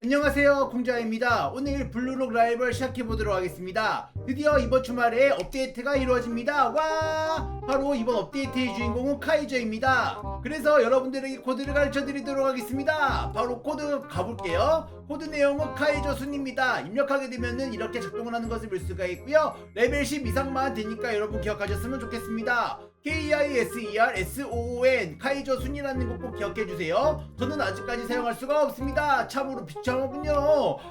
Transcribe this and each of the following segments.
안녕하세요 공자입니다. 오늘 블루록 라이벌 시작해보도록 하겠습니다. 드디어 이번 주말에 업데이트가 이루어집니다. 와! 바로 이번 업데이트의 주인공은 카이저입니다. 그래서 여러분들에게 코드를 가르쳐 드리도록 하겠습니다. 바로 코드 가볼게요 코드 내용은 카이 저 순입니다. 입력하게 되면은 이렇게 작동을 하는 것을 볼 수가 있고요. 레벨 10 이상만 되니까 여러분 기억하셨으면 좋겠습니다. K-I-S-E-R-S-O-O-N 카이저 순이라는 거 꼭 기억해주세요. 저는 아직까지 사용할 수가 없습니다. 참으로 비참하군요.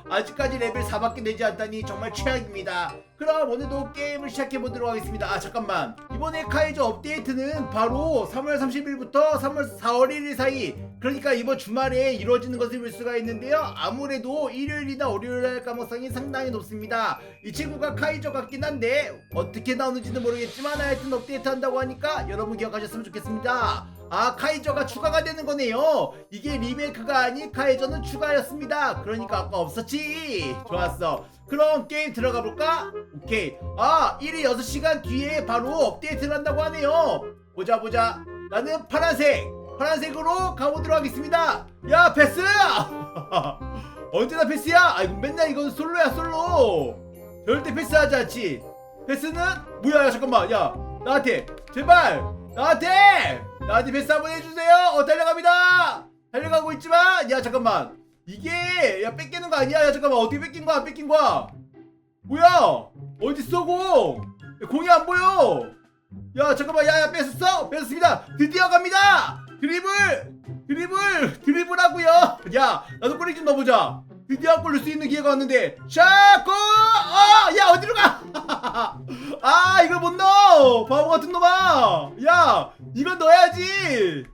아직까지 레벨 4밖에 되지 않다니 정말 최악입니다 그럼 오늘도 게임을 시작해 보도록 하겠습니다. 아 잠깐만. 이번에 카이저 업데이트는 바로 3월 30일부터 3월 4월 1일 사이 그러니까 이번 주말에 이루어지는 것을 볼 수가 있는데요. 아무래도 일요일이나 월요일 날 가능성이 상당히 높습니다. 이 친구가 카이저 같긴 한데 어떻게 나오는지는 모르겠지만 하여튼 업데이트 한다고 하니까 여러분 기억하셨으면 좋겠습니다 아 카이저가 추가가 되는 거네요. 이게 리메이크가 아닌 카이저는 추가였습니다. 그러니까 아까 없었지. 좋았어. 그럼 게임 들어가 볼까? 오케이. 아 1일 6시간 뒤에 바로 업데이트를 한다고 하네요. 보자 보자. 나는 파란색. 파란색으로 가보도록 하겠습니다. 야 패스! 언제나 패스야? 아이고 맨날 이건 솔로야 솔로. 절대 패스하지 않지. 패스는? 뭐야 야 잠깐만. 야 나한테. 제발! 나한테 나한테 패스 한번 해주세요. 어 달려갑니다. 달려가고 있지만 야 잠깐만. 이게 야 뺏기는 거 아니야? 야 잠깐만. 어떻게 뺏긴 거야? 안 뺏긴 거야? 뭐야? 어딨어 공? 야, 공이 안 보여. 야 잠깐만. 야야 뺏었어? 뺏었습니다. 드디어 갑니다. 드리블 드리블 드리블 하고요. 야 나도 골이 좀 넣어보자. 드디어 골 넣을 수 있는 기회가 왔는데. 샷골! 어야 어디로 가? 아 이걸 못 넣어. 바보 같은 놈아. 야 이건 넣어야지.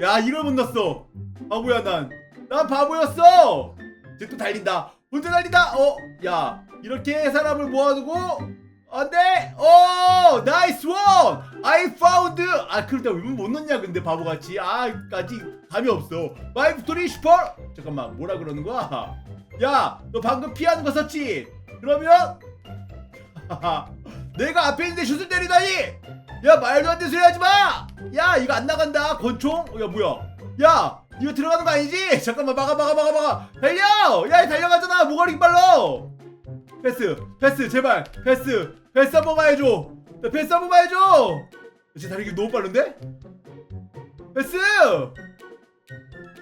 야 이걸 못 넣었어. 바보야 난. 난 바보였어. 이제 또 달린다. 혼자 달린다. 어야 이렇게 사람을 모아두고. 안돼. 어 나이스 원. I found. 아 그럴 때왜못 넣냐 근데 바보같이. 아까지 감이 없어. 마이 스토리 슈퍼 잠깐만 뭐라 그러는 거야? 야 너 방금 피하는 거 썼지? 그러면? 내가 앞에 있는데 슛을 때리다니 야 말도 안 되는 소리 하지 마 야 이거 안 나간다 권총. 어, 야 뭐야? 야 이거 들어가는 거 아니지? 잠깐만 막아 막아 막아 막아. 달려! 야 달려가잖아 이렇게 빨라. 패스 패스 제발. 패스 패스 한 번만 해줘 나 패스 한 번만 해줘 진짜 다리 너무 빠른데? 패스!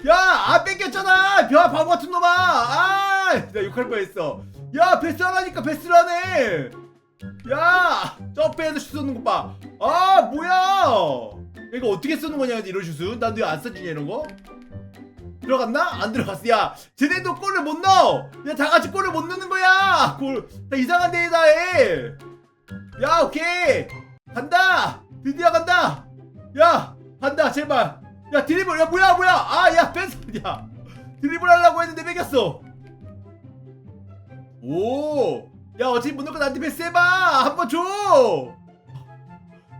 야 아 뺏겼잖아. 벼 바보 같은 놈아. 아 나 욕할 뻔했어. 야 패스 하라니까 패스를 하네 야 점프해서 슛 쏘는 것봐아 뭐야 이거 어떻게 쓰는 거냐 이런 슛은 난왜안 써지냐 이런 거 들어갔나? 안 들어갔어. 야, 쟤네도 골을 못 넣어. 야, 다 같이 골을 못 넣는 거야. 골, 다 이상한 데에다 해. 야, 오케이. 간다. 드디어 간다. 야, 간다. 제발. 야, 드리블. 야, 뭐야, 뭐야. 아, 야, 뺐어. 야, 드리블 하려고 했는데 뺏겼어. 오. 야, 어차피 못 넣고 나한테 패스해봐. 한번 줘.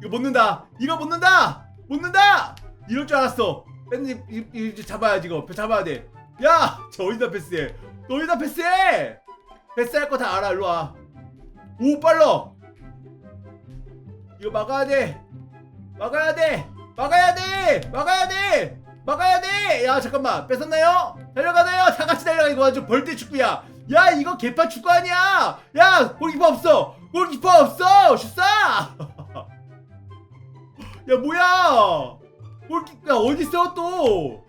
이거 못 넣는다. 이거 못 넣는다. 못 넣는다. 이럴 줄 알았어. 이제 잡아야지 이거 잡아야 돼. 야, 저 어디다 패스해? 너 어디다 패스해? 패스할 거 다 알아. 일로 와. 오 빨라. 이거 막아야 돼. 막아야 돼. 막아야 돼. 막아야 돼. 막아야 돼. 야 잠깐만 뺏었나요? 달려가나요? 다 같이 달려가 이거 완전 벌떼 축구야. 야 이거 개판 축구 아니야. 야 골키퍼 없어. 골키퍼 없어. 슛사. 야 뭐야? 골키 야 어디 있어 또?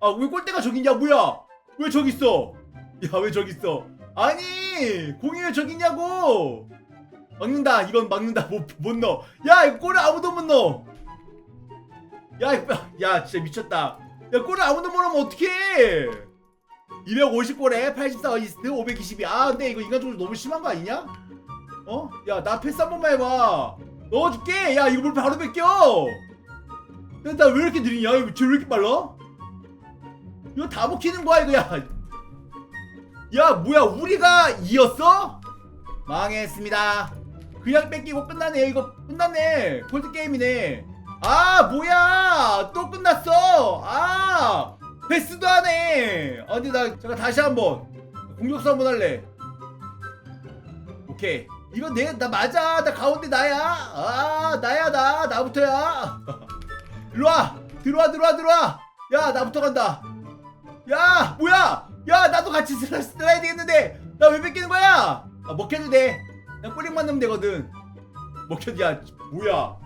아왜 골대가 저기 있냐 뭐야? 왜 저기 있어? 야 왜 저기 있어? 아니 공이 왜 저기 있냐고? 막는다 이건 막는다 못, 못 넣어. 야 이거 골을 아무도 못 넣어. 야, 야 진짜 미쳤다. 야 골을 아무도 못 넣으면 어떡해? 250골에 84 어시스트 520이 아 근데 이거 인간적으로 너무 심한 거 아니냐? 어? 야 나 패스 한 번만 해봐 넣어줄게 야 이거 뭘 바로 뺏겨 나왜 이렇게 느리냐? 쟤왜 이렇게 빨라? 이거 다 먹히는 거야 이거 야. 야 뭐야 우리가 이었어? 망했습니다. 그냥 뺏기고 끝나네 이거 끝났네 폴드 게임이네. 아 뭐야 또 끝났어. 아 패스도 하네. 아 근데 나 잠깐 다시 한번. 공격수 한번 할래. 오케이. 이거 내나 맞아. 나 가운데 나야. 아 나야 나. 나부터야. 일로 와. 들어와 들어와 들어와. 야 나부터 간다. 야 뭐야? 야 나도 같이 슬라, 슬라야 되겠는데 나 왜 뺏기는 거야? 아 먹혀도 돼. 그냥 꼬링만 넣으면 되거든. 먹혀도 야 뭐야?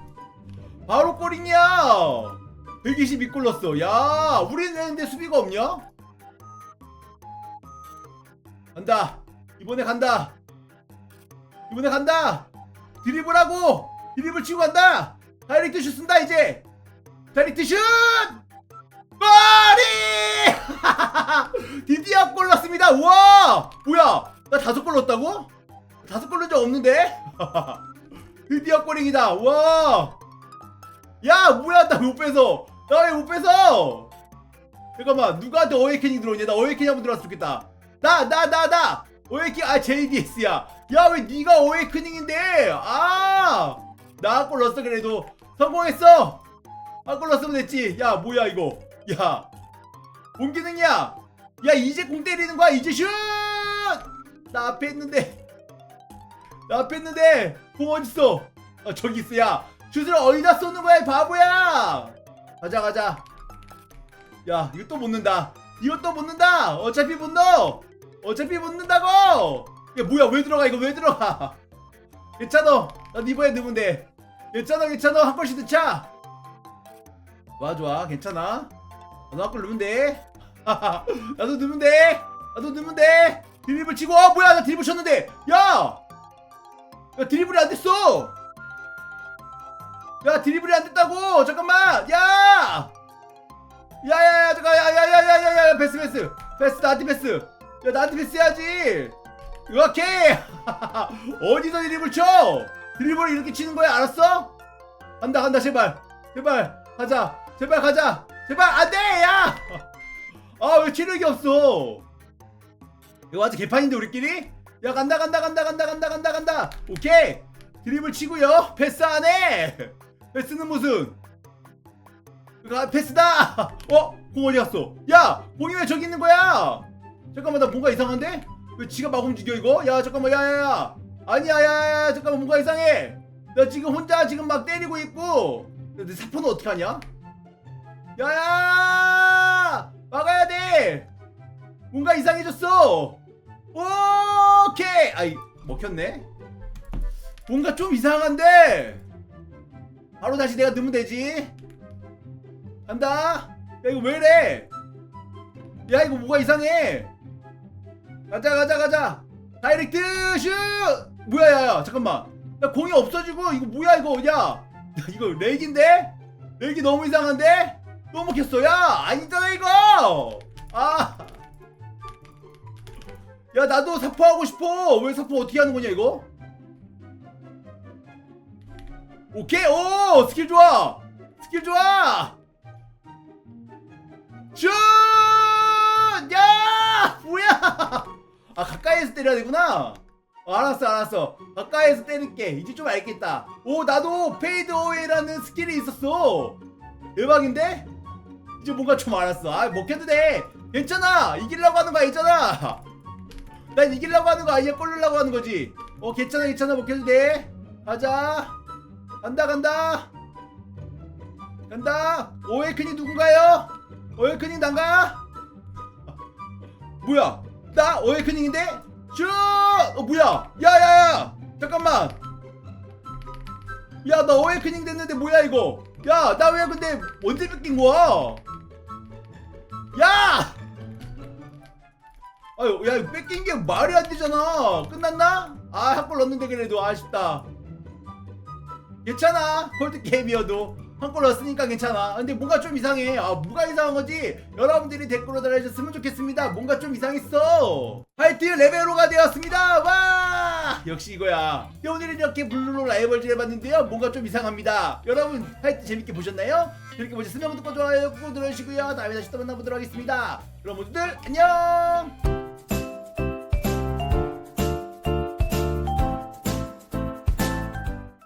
바로 꼬링이야 122골 넣었어. 야 우리는 근데 수비가 없냐? 간다. 이번에 간다. 이번에 간다. 드리블하고 드리블 치고 간다. 다이렉트 슛 쓴다 이제. 다이렉트 슛! 골이 드디어 골 넣었습니다. 우와! 뭐야? 나 다섯 골 넣었다고? 다섯 골 넣은 적 없는데? 드디어 골링이다. 우와! 야 뭐야? 나못 뺏어 나 왜 못 뺏어! 잠깐만 누구한테 어웨이캐닝 들어오냐? 나 어웨이캐닝 한번 들어왔으면 좋겠다. 나 나 나 나! 어웨이캐 아 JDS야. 야 왜 네가 어웨이캐닝인데? 아나 골 넣었어 그래도. 성공했어! 아골 넣었으면 됐지. 야 뭐야 이거? 야뭔 기능이야? 야 이제 공 때리는 거야 이제 슛 나 앞에 있는데. 나 앞에 있는데. 공 어딨어? 아 저기 있어. 야 슛을 어디다 쏘는 거야 이 바보야 가자 가자. 야 이거 또못 넣는다. 이거 또못 넣는다. 어차피 못 넣어 어차피 못 넣는다고. 야 뭐야 왜 들어가? 이거 왜 들어가? 괜찮아. 난 이번에 넣으면 돼. 괜찮아 괜찮아. 한 골씩 넣자. 좋아 좋아. 괜찮아. 나도 한골 넣으면 돼. 나도 넣으면 돼. 나도 넣으면 돼. 드리블 치고. 어 뭐야 나 드리블 쳤는데. 야! 야 드리블이 안 됐어 야 드리블이 안 됐다고! 잠깐만! 야! 야야야 잠깐 야야야야야야 패스 패스. 패스 나한테 패스. 야 나한테 패스 해야지. 오케이! 어디서 드리블 쳐? 드리블 이렇게 치는 거야? 알았어? 간다 간다 제발. 제발 가자. 제발 가자. 제발 안돼 야아왜 체력이 없어? 이거 완전 개판인데 우리끼리? 야 간다 간다 간다 간다 간다 간다 간다. 오케이. 드리블 치고요. 패스 안해 패스는 무슨? 가 패스다! 어? 공 어디 갔어? 야! 공이 왜 저기 있는 거야? 잠깐만 나 뭔가 이상한데? 왜 지가 막 움직여 이거? 야 잠깐만 야야야! 아니야 야야야 잠깐만 뭔가 이상해! 나 지금 혼자 지금 막 때리고 있고! 내 사포는 어떻게 하냐? 야야 막아야 돼! 뭔가 이상해졌어! 오케이! 아이 먹혔네? 뭔가 좀 이상한데 바로 다시 내가 넣으면 되지. 간다. 야 이거 왜 이래? 야 이거 뭐가 이상해? 가자 가자 가자. 다이렉트 슛! 뭐야 야야 잠깐만. 야 공이 없어지고 이거 뭐야 이거 야, 야 이거 렉인데? 렉이 너무 이상한데? 또 먹혔어. 야 아니잖아 이거! 아. 야 나도 사포하고 싶어. 왜 사포 어떻게 하는 거냐 이거 오케이 오 스킬 좋아 스킬 좋아 슛! 야! 뭐야? 아 가까이에서 때려야 되구나. 어, 알았어 알았어. 가까이에서 때릴게. 이제 좀 알겠다. 오 나도 페이드 어웨이라는 스킬이 있었어. 대박인데? 이제 뭔가 좀 알았어. 아 먹혀도 돼. 괜찮아. 이기려고 하는 거 아니잖아. 난 이기려고 하는 거 아니야. 꼴르려고 하는 거지. 어 괜찮아 괜찮아 먹혀도 돼. 가자. 간다 간다. 간다. 오웨이큰이 누군가요? 어웨이크닝 난가? 뭐야? 나 어웨이크닝인데? 슛! 어 뭐야? 야야야! 잠깐만. 야나 어웨이크닝 됐는데 뭐야 이거? 야 나 왜 근데 언제 뺏긴 거야? 야! 아유 야 뺏긴 게 말이 안 되잖아. 끝났나? 아 한 골 넣었는데 그래도 아쉽다. 괜찮아. 콜드 게임이어도. 한 골 넣었으니까 괜찮아. 근데 뭔가 좀 이상해. 아, 뭐가 이상한 거지? 여러분들이 댓글로 달아주셨으면 좋겠습니다. 뭔가 좀 이상했어. 하여튼 레벨로가 되었습니다. 와! 역시 이거야. 네, 오늘은 이렇게 블루로 라이벌즈 해봤는데요. 뭔가 좀 이상합니다. 여러분, 하여튼 재밌게 보셨나요? 재밌게 보셨으면 구독과 좋아요 꾹 눌러주시고요. 다음에 다시 또 만나보도록 하겠습니다. 그럼 모두들 안녕!